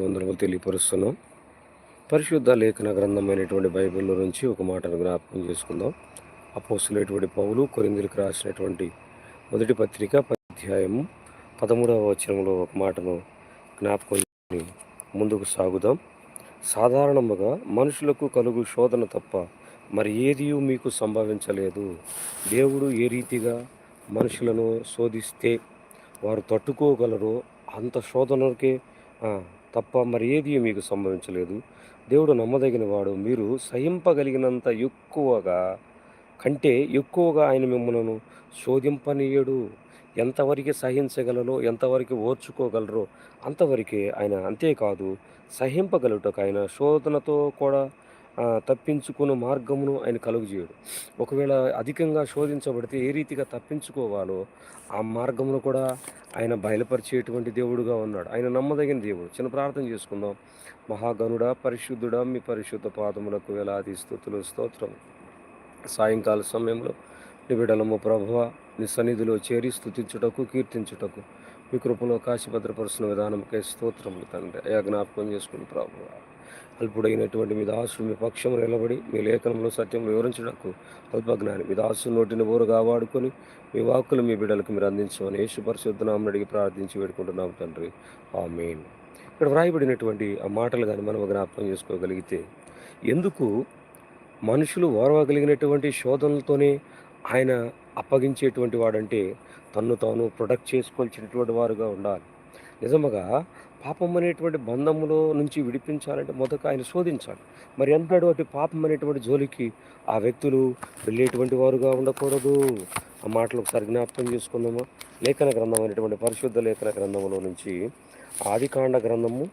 వందనములు తెలియపరుస్తున్నాం. పరిశుద్ధ లేఖన గ్రంథమైనటువంటి బైబిల్లో నుంచి ఒక మాటను జ్ఞాపకం చేసుకుందాం. అపోసులైనటువంటి పౌలు కొరిందులకు రాసినటువంటి మొదటి పత్రిక అధ్యాయము పదమూడవ వచనంలో ఒక మాటను జ్ఞాపకం ముందుకు సాగుదాం. సాధారణముగా మనుషులకు కలుగు శోధన తప్ప మరి ఏది మీకు సంభవించలేదు. దేవుడు ఏ రీతిగా మనుషులను శోధిస్తే వారు తట్టుకోగలరో అంత శోధనకే తప్ప మరి ఏది మీకు సంభవించలేదు. దేవుడు నమ్మదగిన వాడు మీరు సహింపగలిగినంత ఎక్కువగా కంటే ఎక్కువగా ఆయన మిమ్మల్ని శోధింపనీయడు. ఎంతవరకు సహించగలరో ఎంతవరకు ఓర్చుకోగలరో అంతవరకే ఆయన అంతేకాదు సహింపగలుగుటకు ఆయన శోధనతో కూడా తప్పించుకునే మార్గమును ఆయన కలుగజేయడు. ఒకవేళ అధికంగా శోధించబడితే ఏ రీతిగా తప్పించుకోవాలో ఆ మార్గంలో కూడా ఆయన బయలుపరిచేటువంటి దేవుడుగా ఉన్నాడు. ఆయన నమ్మదగిన దేవుడు. చిన్న ప్రార్థన చేసుకుందాం. మహాగనుడ పరిశుద్ధుడా మీ పరిశుద్ధ పాదములకు వేలాది స్థుతులు స్తోత్రం. సాయంకాల సమయంలో నిబిడలము ప్రభువ నీ సన్నిధిలో చేరి స్థుతించుటకు కీర్తించుటకు మీ కృపలో కాశీభద్రపరుస్తున్న విధానంకే స్తోత్రములు తండ్రి. అయా జ్ఞాపకం చేసుకుని ప్రభువ. అల్పుడైనటువంటి మీ దాసు మీ పక్షం నిలబడి మీ లేఖనంలో సత్యం వివరించడకు అల్పజ్ఞాని మీ దాసు నోటిని ఊరుగా వాడుకొని మీ వాక్కులు మీ బిడ్డలకు మీరు అందించమని యేసు పరిశుద్ధనామని అడిగి ప్రార్థించి వేడుకుంటున్నాం తండ్రి. ఆ మెయిన్ ఇక్కడ వ్రాయబడినటువంటి ఆ మాటలు కానీ మనం జ్ఞాపకం చేసుకోగలిగితే ఎందుకు మనుషులు ఓర్వగలిగినటువంటి శోధనలతోనే ఆయన అప్పగించేటువంటి వాడంటే తన్ను తాను ప్రొటెక్ట్ చేసుకోవాల్సినటువంటి వారుగా ఉండాలి. నిజముగా పాపం అనేటువంటి బంధములో నుంచి విడిపించాలంటే మొదట ఆయన శోధించాలి. మరి అంటాడు అటు పాపం అనేటువంటి జోలికి ఆ వ్యక్తులు వెళ్ళేటువంటి వారుగా ఉండకూడదు? ఆ మాటలు ఒకసారి జ్ఞాపకం చేసుకుందామా? లేఖన గ్రంథం అనేటువంటి పరిశుద్ధ లేఖన గ్రంథంలో నుంచి ఆదికాండ గ్రంథము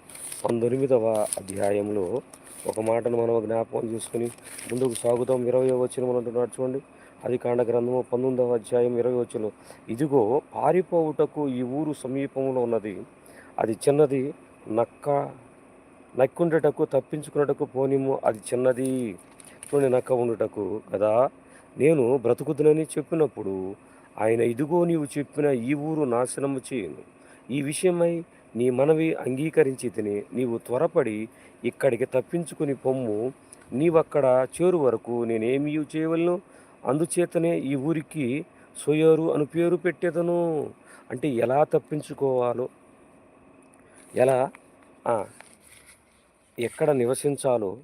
పంతొమ్మిదవ అధ్యాయంలో ఒక మాటను మనం జ్ఞాపకం చేసుకుని ముందుకు సాగుతాం ఇరవై వచ్చిన అంటున్నాడు చూడండి. అది కాండ గ్రంథము పంతొమ్మిదవ అధ్యాయం ఇరవై వచ్చిన ఇదిగో పారిపోవుటకు ఈ ఊరు సమీపంలో ఉన్నది. అది చిన్నది నక్క నక్కుండటకు తప్పించుకున్నటకు పోనిము అది చిన్నది నుండి నక్క ఉండుటకు కదా. నేను బ్రతుకుతునని చెప్పినప్పుడు ఆయన ఇదిగో నీవు చెప్పిన ఈ ఊరు నాశనము చేయను. ఈ విషయమై నీ మనవి అంగీకరించి తిని నీవు త్వరపడి ఇక్కడికి తప్పించుకుని పొమ్ము. నీవక్కడ చేరు వరకు నేనేమీ చేయవలను? అందుచేతనే ఈ ఊరికి సోయరు అను పేరు పెట్టేదను. అంటే ఎలా తప్పించుకోవాలో ఎలా? ఎక్కడ నివసించాలో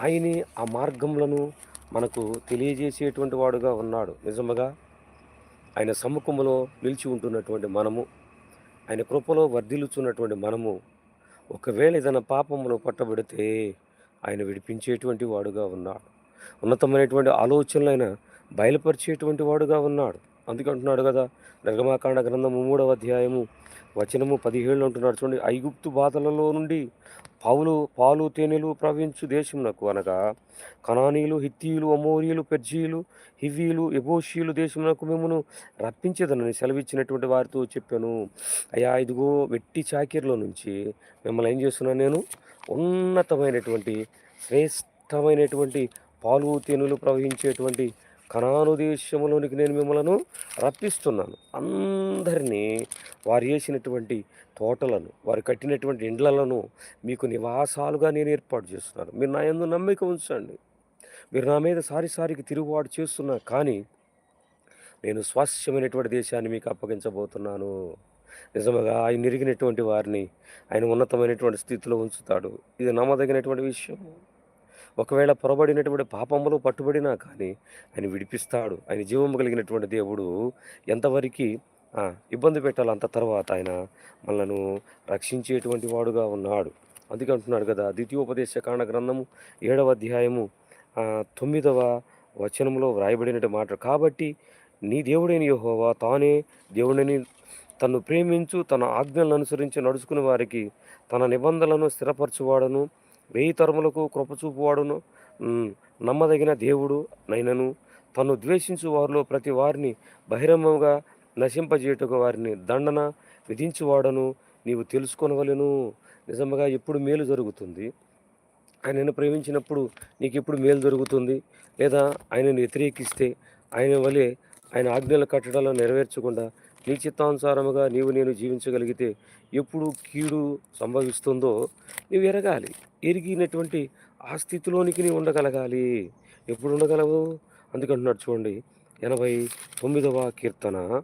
ఆయనే ఆ మార్గములను మనకు తెలియజేసేటువంటి వాడుగా ఉన్నాడు. నిజముగా ఆయన సమ్ముఖములో నిలిచి ఉంటున్నటువంటి మనము ఆయన కృపలో వర్ధిల్లుచున్నటువంటి మనము ఒకవేళ ఏదైనా పాపమును పట్టబడితే ఆయన విడిపించేటువంటి వాడుగా ఉన్నాడు. ఉన్నతమైనటువంటి ఆలోచనలైన బయలుపరిచేటువంటి వాడుగా ఉన్నాడు. అందుకే అంటున్నాడు కదా నిర్గమాకాండ గ్రంథము మూడవ అధ్యాయము వచనము పదిహేళ్ళు అంటున్నాడు. చూడండి ఐగుప్తు బాధలలో నుండి పావులు పాలు తేనెలు ప్రవహించు దేశమునకు అనగా కణానీయులు హిత్తీయులు అమోరీయులు పెర్జీయులు హివీలు ఎబోషీయులు దేశమునకు మేమును రప్పించేదనని సెలవిచ్చినటువంటి వారితో చెప్పాను. అయ్యా ఇదిగో వెట్టి చాకిరిలో నుంచి మిమ్మల్ని ఏం చేస్తున్నాను నేను? ఉన్నతమైనటువంటి శ్రేష్టమైనటువంటి పాలు తేనెలు ప్రవహించేటువంటి కణాను దేశంలోనికి నేను మిమ్మలను రప్పిస్తున్నాను. అందరినీ వారు వేసినటువంటి తోటలను వారు కట్టినటువంటి ఇండ్లను మీకు నివాసాలుగా నేను ఏర్పాటు చేస్తున్నాను. మీరు నా ఎందు నమ్మిక ఉంచండి. మీరు నా మీద సారిసారికి తిరుగుబాటు చేస్తున్నా కానీ నేను స్వాస్థ్యమైనటువంటి దేశాన్ని మీకు అప్పగించబోతున్నాను. నిజముగా ఆయన ఎరిగినటువంటి వారిని ఆయన ఉన్నతమైనటువంటి స్థితిలో ఉంచుతాడు. ఇది నమ్మదగినటువంటి విషయం ఒకవేళ పొరబడినటువంటి పాపములు పట్టుబడినా కానీ ఆయన విడిపిస్తాడు. ఆయన జీవము కలిగినటువంటి దేవుడు ఎంతవరకు ఇబ్బంది పెట్టాలి అంత తర్వాత ఆయన మనను రక్షించేటువంటి వాడుగా ఉన్నాడు. అందుకే అంటున్నాడు కదా ద్వితీయోపదేశ కాండ గ్రంథము ఏడవ అధ్యాయము తొమ్మిదవ వచనంలో వ్రాయబడినటువంటి మాట కాబట్టి నీ దేవుడైన యహోవా తానే దేవుడిని తను ప్రేమించు తన ఆజ్ఞలను అనుసరించి నడుచుకునే వారికి తన నిబంధనలను స్థిరపరచువాడను. వెయ్యి తరములకు కృపచూపువాడును నమ్మదగిన దేవుడు నైనను. తను ద్వేషించు వారిలో ప్రతి వారిని బహిరంగంగా నశింపజేయటకు వారిని దండన విధించువాడను. నీవు తెలుసుకొనవలెను. నిజంగా ఎప్పుడు మేలు జరుగుతుంది? ఆయనను ప్రేమించినప్పుడు నీకు ఎప్పుడు మేలు జరుగుతుంది? లేదా ఆయనను వ్యతిరేకిస్తే ఆయన వలె ఆయన ఆజ్ఞల కట్టడాలను నెరవేర్చకుండా నీ చిత్తానుసారముగా నీవు నేను జీవించగలిగితే ఎప్పుడు కీడు సంభవిస్తుందో నీవు ఎరగాలి. ఎరిగినటువంటి ఆ స్థితిలోనికి నీవు ఉండగలగాలి. ఎప్పుడు ఉండగలవు? అందుకంటున్నాడు చూడండి. ఎనభై తొమ్మిదవ కీర్తన.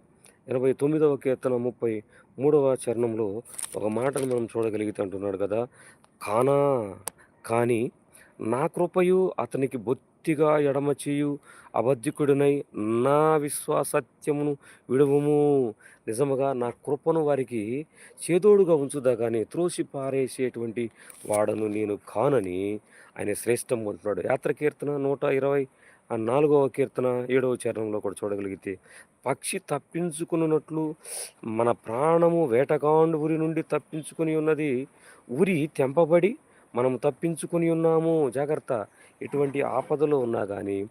ఎనభై తొమ్మిదవ కీర్తన ముప్పై మూడవ చరణంలో ఒక మాటను మనం చూడగలిగితే అంటున్నాడు కదా. కానా కానీ నా కృపయు అతనికి బొత్తిగా ఎడమ చేయు. అబద్ధికుడినై నా విశ్వాసత్యమును విడువము. నిజముగా నా కృపను వారికి చేదోడుగా ఉంచుదా కానీ త్రోసి పారేసేటువంటి వాడను నేను కానని ఆయన శ్రేష్టం అంటున్నాడు. యాత్ర కీర్తన నూట ఇరవై ఆ నాలుగవ కీర్తన ఏడవ చరణంలో కూడా చూడగలిగితే పక్షి తప్పించుకున్నట్లు మన ప్రాణము వేటగాండు ఉరి నుండి తప్పించుకుని ఉన్నది ఉరి తెంపబడి మనం తప్పించుకుని ఉన్నాము. జాగ్రత్త. ఎటువంటి ఆపదలో ఉన్నా కానీ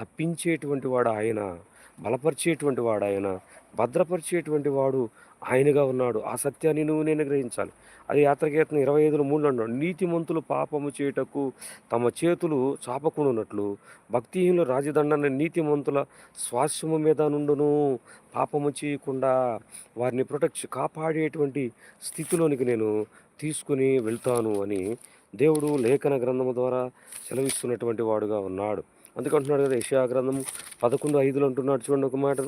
తప్పించేటువంటి వాడు ఆయన బలపరిచేటువంటి వాడు ఆయన భద్రపరిచేటువంటి వాడు ఆయనగా ఉన్నాడు. ఆ సత్యాన్ని నువ్వు నేను గ్రహించాలి. అది యాత్రకీర్తన ఇరవై ఐదులో మూడు అన్నాడు నీతిమంతులు పాపము చేయుటకు తమ చేతులు చాపకుండానట్లు భక్తిహీనుల రాజదండన నీతిమంతుల స్వాస్యము మీద నుండును. పాపము చేయకుండా వారిని ప్రొటెక్ట్ కాపాడేటువంటి స్థితిలోనికి నేను తీసుకుని వెళ్తాను అని దేవుడు లేఖన గ్రంథము ద్వారా సెలవిస్తున్నటువంటి వాడుగా ఉన్నాడు. అందుకంటున్నాడు కదా యషయా గ్రంథం పదకొండు ఐదులో అంటున్నాడు చూడండి ఒక మాట.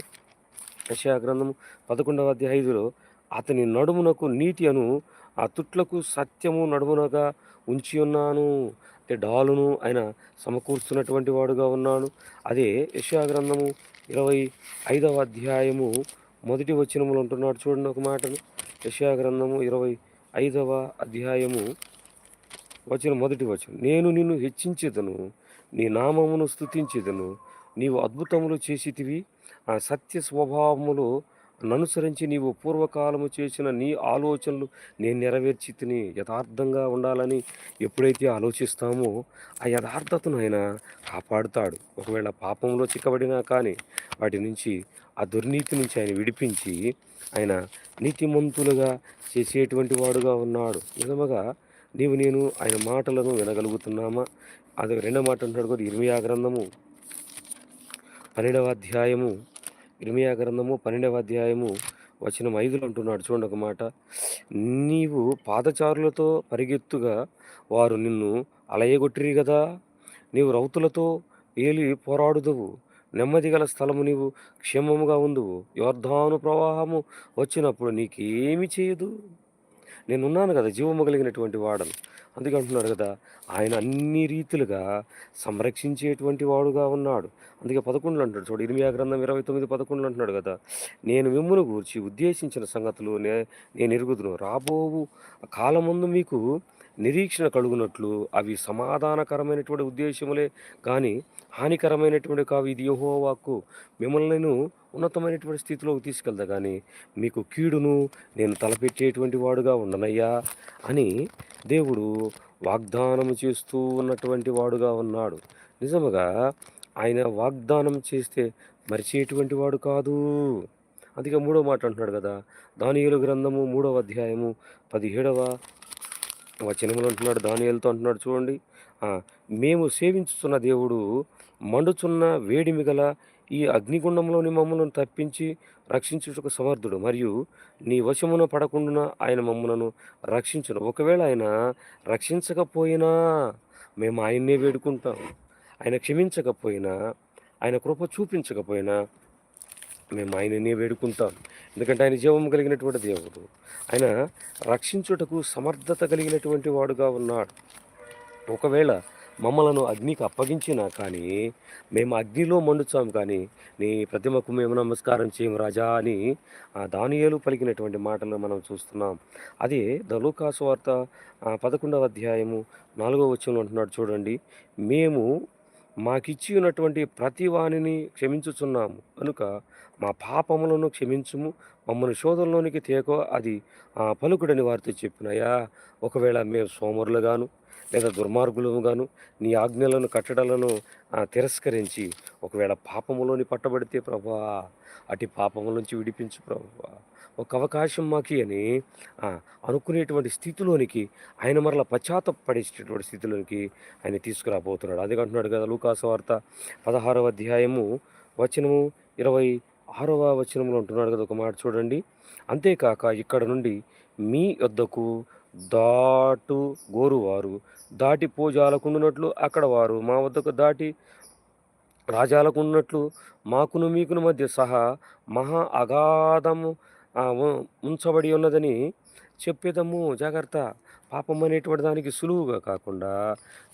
యషయా గ్రంథం పదకొండవ అధ్యాయ ఐదులో అతని నడుమునకు నీతి అను ఆ తుట్లకు సత్యము నడుమునగా ఉంచి ఉన్నాను. అంటే డాలును ఆయన సమకూర్చున్నటువంటి వాడుగా ఉన్నాను అదే యషయా గ్రంథము ఇరవై ఐదవ అధ్యాయము మొదటి వచనములు అంటున్నాడు చూడండి ఒక మాటను. యషయా గ్రంథము ఇరవై ఐదవ అధ్యాయము వచ్చిన మొదటి వచనం. నేను నిన్ను హెచ్చించేదను నీ నామమును స్థుతించేదను నీవు అద్భుతములు చేసితివి ఆ సత్య స్వభావములు ననుసరించి నీవు పూర్వకాలము చేసిన నీ ఆలోచనలు నేను నెరవేర్చి తిని యథార్థంగా ఉండాలని ఎప్పుడైతే ఆలోచిస్తామో ఆ యథార్థతను ఆయన కాపాడుతాడు. ఒకవేళ పాపంలో చిక్కబడినా కానీ వాటి నుంచి ఆ దుర్నీతి నుంచి ఆయన విడిపించి ఆయన నీతిమంతులుగా చేసేటువంటి వాడుగా ఉన్నాడు. నిజముగా నీవు నేను ఆయన మాటలను వినగలుగుతున్నామా? అది రెండో మాట అంటున్నాడు కూడా ఇర్మియా గ్రంథము పన్నెండవ అధ్యాయము ఇర్మియా గ్రంథము పన్నెండవ అధ్యాయము వచనం ఐదులో అంటున్నాడు. చూడండి ఒక మాట. నీవు పాదచారులతో పరిగెత్తుగా వారు నిన్ను అలయగొట్టిరి కదా? నీవు రౌతులతో ఏలి పోరాడుదువు. నెమ్మది గల స్థలము నీవు క్షేమముగా ఉందువు. యోర్ధాను ప్రవాహము వచ్చినప్పుడు నీకేమి చేయదు? నేనున్నాను కదా జీవము కలిగినటువంటి వాడను. అందుకే అంటున్నాడు కదా ఆయన అన్ని రీతిలుగా సంరక్షించేటువంటి వాడుగా ఉన్నాడు. అందుకే పదకొండులు అంటాడు చూడు ఇరిమియా గ్రంథం ఇరవై తొమ్మిది పదకొండులు అంటున్నాడు కదా నేను మిమ్మల్ని గూర్చి ఉద్దేశించిన సంగతులు నే నేను ఎరుగుదును. రాబోవు కాలముందు మీకు నిరీక్షణ కలుగునట్లు అవి సమాధానకరమైనటువంటి ఉద్దేశములే కానీ హానికరమైనటువంటి కావు. ఇది యెహోవాకు మిమ్మల్ని ఉన్నతమైనటువంటి స్థితిలోకి తీసుకెళ్తా కానీ మీకు కీడును నేను తలపెట్టేటువంటి వాడుగా ఉండనయ్యా అని దేవుడు వాగ్దానం చేస్తూ ఉన్నటువంటి వాడుగా ఉన్నాడు. నిజముగా ఆయన వాగ్దానం చేస్తే మరిచేటువంటి వాడు కాదు. అందుకే మూడో మాట అంటున్నాడు కదా. దానియుల గ్రంథము మూడవ అధ్యాయము పదిహేడవ వచనములు అంటున్నాడు దానియలతో అంటున్నాడు చూడండి. మేము సేవించుతున్న దేవుడు మండుచున్న వేడిమి గల ఈ అగ్నిగుండంలోని మమ్మలను తప్పించి రక్షించుటకు సమర్థుడు. మరియు నీ వశమున పడకుండా ఆయన మమ్మలను రక్షించును. ఒకవేళ ఆయన రక్షించకపోయినా మేము ఆయన్నే వేడుకుంటాం. ఆయన క్షమించకపోయినా ఆయన కృప చూపించకపోయినా మేము ఆయననే వేడుకుంటాం. ఎందుకంటే ఆయన జీవం కలిగినటువంటి దేవుడు. ఆయన రక్షించుటకు సమర్థత కలిగినటువంటి వాడుగా ఉన్నాడు. ఒకవేళ మమ్మలను అగ్నికి అప్పగించినా కానీ మేము అగ్నిలో మండుచాం కానీ నీ ప్రతిమకు మేము నమస్కారం చేయము రాజా అని ఆ దానియేలు పలికినటువంటి మాటలు మనం చూస్తున్నాం. అదే దళూకాసు వార్త పదకొండవ అధ్యాయము నాలుగో వచ్చంలో అంటున్నాడు చూడండి మేము మాకిచ్చి ఉన్నటువంటి ప్రతి వాణిని క్షమించుచున్నాము. కనుక మా పాపములను క్షమించుము. మమ్మల్ని శోధంలోనికి తేకో. అది ఆ, పలుకుడని వారితో చెప్పినయా ఒకవేళ మేము సోమరులుగాను లేదా దుర్మార్గులుగాను నీ ఆజ్ఞలను కట్టడలను తిరస్కరించి ఒకవేళ పాపములోని పట్టబడితే ప్రభా అటు పాపముల నుంచి విడిపించు ప్రభా. ఒక అవకాశం మాకి అని అనుకునేటువంటి స్థితిలోనికి ఆయన మరలా పశ్చాత్తపడేసేటువంటి స్థితిలోనికి ఆయన తీసుకురాబోతున్నాడు. అది అంటున్నాడు కదా లూకాస వార్త పదహారవ అధ్యాయము వచనము ఇరవై ఆరవ వచనంలో ఉంటున్నాడు కదా ఒక మాట చూడండి. అంతేకాక ఇక్కడ నుండి మీ వద్దకు దాటు గోరువారు దాటి పోజాలకుండునట్లు అక్కడ వారు. మా వద్దకు దాటి రాజాలకుండునట్లు మాకును మీకును మధ్య సహా మహా అగాధము ఉంచబడి ఉన్నదని చెప్పేదము. జాగ్రత్త. పాపం అనేటువంటి దానికి సులువుగా కాకుండా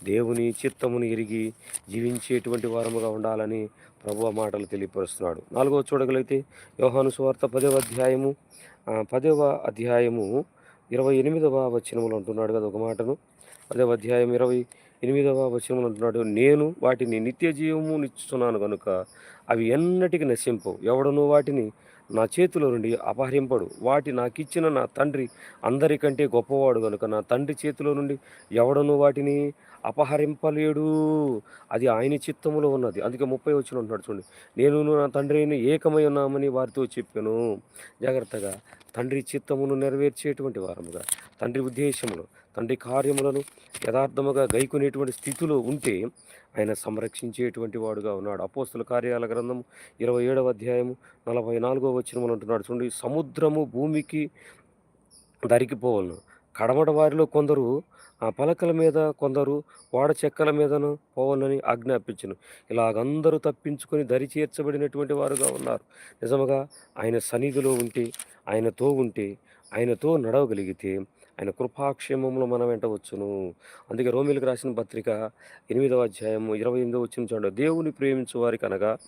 దేవుని చిత్తమును ఎరిగి జీవించేటువంటి వారముగా ఉండాలని ప్రభు మాటలు తెలియపరుస్తున్నాడు. నాలుగవ చూడగలిగితే యోహాను సువార్త పదవ అధ్యాయము పదవ అధ్యాయము ఇరవై ఎనిమిదవ వచనములు అంటున్నాడు కదా ఒక మాటను. అదే అధ్యాయం ఇరవై ఎనిమిదవ వచనములు అంటున్నాడు నేను వాటిని నిత్య జీవము నిచ్చుతున్నాను కనుక అవి ఎన్నటికి నశింపవు. ఎవడను వాటిని నా చేతిలో నుండి అపహరింపడు. వాటి నాకిచ్చిన నా తండ్రి అందరికంటే గొప్పవాడు కనుక నా తండ్రి చేతిలో నుండి ఎవడను వాటిని అపహరింపలేడు. అది ఆయన చిత్తములో ఉన్నది. అందుకే ముప్పై వచ్చిన ఉంటున్నాడు చూడండి. నేను నా తండ్రిని ఏకమై ఉన్నామని వారితో చెప్పాను. జాగ్రత్తగా. తండ్రి చిత్తమును నెరవేర్చేటువంటి వారముగా తండ్రి ఉద్దేశములు తండ్రి కార్యములను యథార్థముగా గైకునేటువంటి స్థితిలో ఉంటే ఆయన సంరక్షించేటువంటి వాడుగా ఉన్నాడు. అపోస్తుల కార్యాల గ్రంథము ఇరవై ఏడవ అధ్యాయము నలభై నాలుగో వచ్చినములు అంటున్నాడు చూడండి. సముద్రము భూమికి దరికిపోవలను. కడమట వారిలో కొందరు ఆ పలకల మీద కొందరు వాడ చెక్కల మీదను పోవాలని ఆజ్ఞాపించను. ఇలాగందరూ తప్పించుకొని దరి చేర్చబడినటువంటి వారుగా ఉన్నారు. నిజముగా ఆయన సన్నిధిలో ఉంటే ఆయనతో ఉంటే ఆయనతో నడవగలిగితే ఆయన కృపాక్షేమంలో మనం వెంట వచ్చును. అందుకే రోమిలకు రాసిన పత్రిక ఎనిమిదవ అధ్యాయం ఇరవై ఎనిమిదవ వచ్చిన చూడండి దేవుని ప్రేమించు వారికి అనగా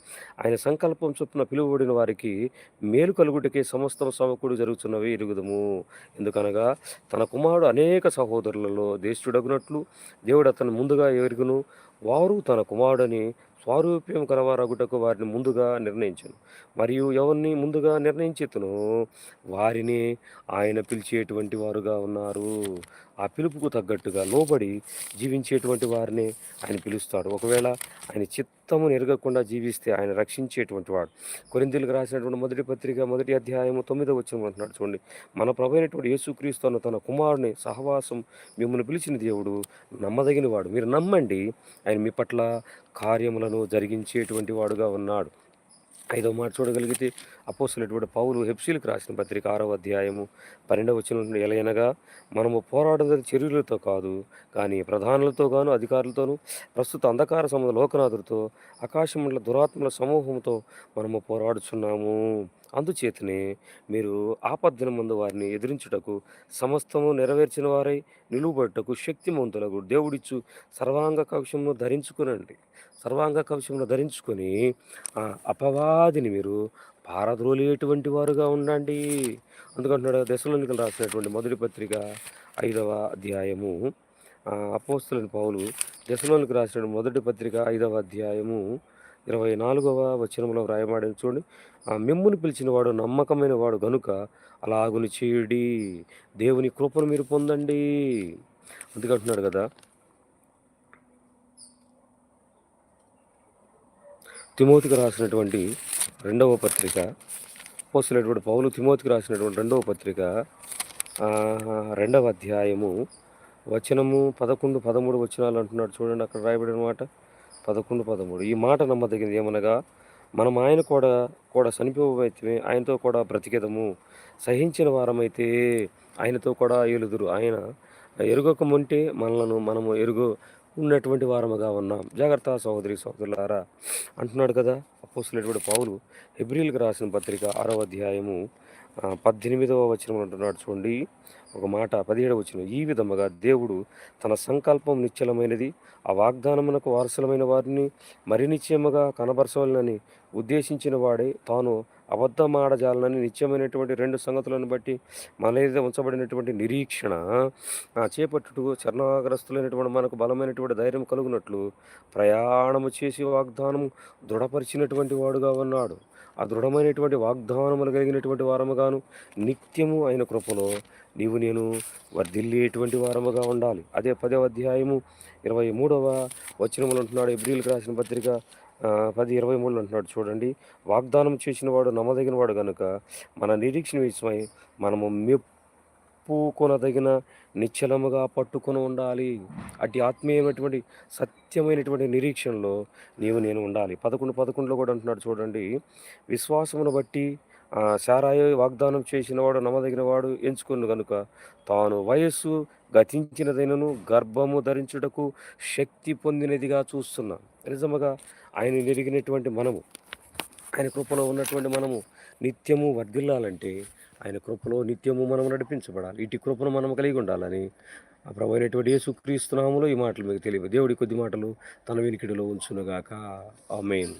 ఆయన సంకల్పం చొప్పున పిలువబడిన వారికి మేలు కలుగుటకే సమస్తం సమకూడు జరుగుతున్నవి ఎరుగుదము. ఎందుకనగా తన కుమారుడు అనేక సహోదరులలో దేశుడగునట్లు దేవుడు అతను ముందుగా ఎరుగును. వారు తన కుమారుడని స్వారూప్యం కలవారగుటకు వారిని ముందుగా నిర్ణయించను. మరియు ఎవరిని ముందుగా నిర్ణయించేతను వారిని ఆయన పిలిచేటువంటి వారుగా ఉన్నారు. ఆ పిలుపుకు తగ్గట్టుగా లోబడి జీవించేటువంటి వారిని ఆయన పిలుస్తాడు. ఒకవేళ ఆయన చిత్తము ఎరగకుండా జీవిస్తే ఆయన రక్షించేటువంటి వాడు. కొరిందులకు రాసినటువంటి మొదటి పత్రిక మొదటి అధ్యాయము తొమ్మిదో వచ్చిన అంటున్నాడు చూడండి. మన ప్రభు అయినటువంటి యేసుక్రీస్తు అన్న తన కుమారుని సహవాసం మిమ్మల్ని పిలిచిన దేవుడు నమ్మదగిన వాడు మీరు నమ్మండి ఆయన మీ పట్ల కార్యములను జరిగించేటువంటి వాడుగా ఉన్నాడు. ఐదో మాట చూడగలిగితే అపోసలటువంటి పౌలు హెప్సీలకు రాసిన పత్రిక ఆరో అధ్యాయము పన్నెండవ వచ్చిన ఎలయనగా మనము పోరాడేది చర్యలతో కాదు కానీ ప్రధానులతో గాను అధికారులతోనూ ప్రస్తుత అంధకార సముద్ర లోకనాథులతో ఆకాశమండల దురాత్మల సమూహంతో మనము పోరాడుచున్నాము. అందుచేతనే మీరు ఆపద్దిన ముందు వారిని ఎదిరించుటకు సమస్తము నెరవేర్చిన వారై నిలువబడుటకు శక్తిమంతులకు దేవుడిచ్చు సర్వాంగ కక్షమును ధరించుకునండి. సర్వాంగ కవచమును ధరించుకొని ఆ అపవాదిని మీరు పారద్రోలేటువంటి వారుగా ఉండండి. అందుకంటున్నాడు దశలోనికి రాసినటువంటి మొదటి పత్రిక ఐదవ అధ్యాయము. అపోస్తులని పౌలు దశలోనికి రాసిన మొదటి పత్రిక ఐదవ అధ్యాయము ఇరవై నాలుగవ వచనంలో వ్రాయబడి చూడండి. ఆ మిమ్ముని పిలిచిన వాడు నమ్మకమైన వాడు గనుక అలాగుని చేయుడి. దేవుని కృపను మీరు పొందండి. అందుకంటున్నాడు కదా తిమోతికి రాసినటువంటి రెండవ పత్రిక పోస్తున్నటువంటి పౌలు తిమోతికి రాసినటువంటి రెండవ పత్రిక రెండవ అధ్యాయము వచనము పదకొండు పదమూడు వచనాలు అంటున్నాడు చూడండి అక్కడ రాయబడిన మాట. పదకొండు పదమూడు. ఈ మాట నమ్మదగింది ఏమనగా మనం ఆయన కూడా కూడా చనిపోవైతే ఆయనతో కూడా బ్రతికెదము. సహించిన వారమైతే ఆయనతో కూడా ఏలుదురు. ఆయన ఎరుగకముంటే మనలను మనము ఎరుగు ఉన్నటువంటి వారముగా ఉన్నాం. జాగ్రత్త సహోదరి సహోదరులారా అంటున్నాడు కదా అపోస్తులటువంటి పౌలు హెబ్రిల్కి రాసిన పత్రిక ఆరవ అధ్యాయము పద్దెనిమిదవ వచనం అంటున్నాడు చూడండి. ఒక మాట పదిహేడవ వచనం ఈ విధముగా దేవుడు తన సంకల్పం నిశ్చలమైనది ఆ వాగ్దానమునకు వారసులమైన వారిని మరి నిశ్చయముగా కనబరచవాలని ఉద్దేశించిన వాడే తాను అబద్ధమాడజాలనని నిత్యమైనటువంటి రెండు సంగతులను బట్టి మన మీద ఉంచబడినటువంటి నిరీక్షణ ఆ చేపట్టుటకు చరణాగ్రస్తులైనటువంటి మనకు బలమైనటువంటి ధైర్యం కలుగునట్లు ప్రయాణము చేసి వాగ్దానము దృఢపరిచినటువంటి వాడుగా ఉన్నాడు. ఆ దృఢమైనటువంటి వాగ్దానములు కలిగినటువంటి వారముగాను నిత్యము అయిన కృపలో నీవు నేను వర్ధిల్లేటువంటి వారముగా ఉండాలి. అదే పదవ అధ్యాయము ఇరవై మూడవ వచనములు అంటున్నాడు. ఎబ్రిల్కి రాసిన పత్రిక పది ఇరవై మూడులో అంటున్నాడు చూడండి. వాగ్దానం చేసిన వాడు నమ్మదగిన వాడు కనుక మన నిరీక్షణ విషయమై మనము మె కొనదగిన నిశ్చలముగా పట్టుకొని ఉండాలి. అటు ఆత్మీయమైనటువంటి సత్యమైనటువంటి నిరీక్షణలో నీవు నేను ఉండాలి. పదకొండు పదకొండులో కూడా అంటున్నాడు చూడండి. విశ్వాసమును బట్టి శారాయి వాగ్దానం చేసిన వాడు నమ్మదగిన వాడు ఎంచుకుని కనుక తాను వయస్సు గతించినదైనను గర్భము ధరించుటకు శక్తి పొందినదిగా చూస్తున్నాను. నిజముగా ఆయన ఎరిగినటువంటి మనము ఆయన కృపలో ఉన్నటువంటి మనము నిత్యము వర్ధిల్లాలంటే ఆయన కృపలో నిత్యము మనం నడిపించబడాలి. ఇటు కృపను మనం కలిగి ఉండాలని ఆ ప్రభు యేసుక్రీస్తునాములో ఈ మాటలు మీకు తెలియదు దేవుడి కొద్ది మాటలు తన వెనికిడిలో ఉంచునుగాక. ఆ మెయిన్